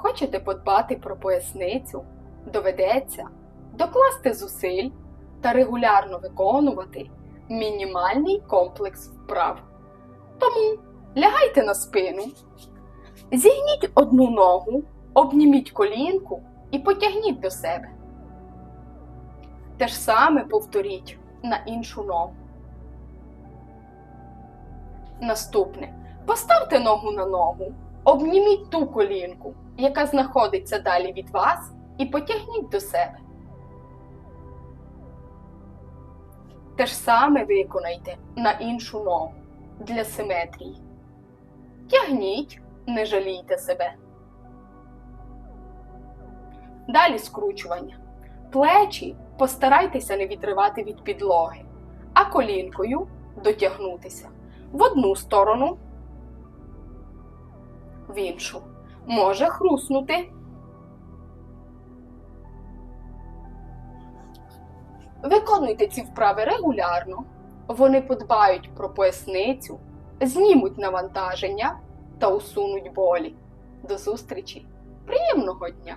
Хочете подбати про поясницю? Доведеться докласти зусиль та регулярно виконувати мінімальний комплекс вправ. Тому лягайте на спину, зігніть одну ногу, обніміть колінку і потягніть до себе. Те ж саме повторіть на іншу ногу. Наступне. Поставте ногу на ногу, обніміть ту колінку, яка знаходиться далі від вас, і потягніть до себе. Те ж саме виконайте на іншу ногу для симетрії. Тягніть, не жалійте себе. Далі скручування. Плечі постарайтеся не відривати від підлоги, а колінкою дотягнутися в одну сторону, в іншу. Може хруснути. Виконуйте ці вправи регулярно. Вони подбають про поясницю, знімуть навантаження та усунуть болі. До зустрічі! Приємного дня!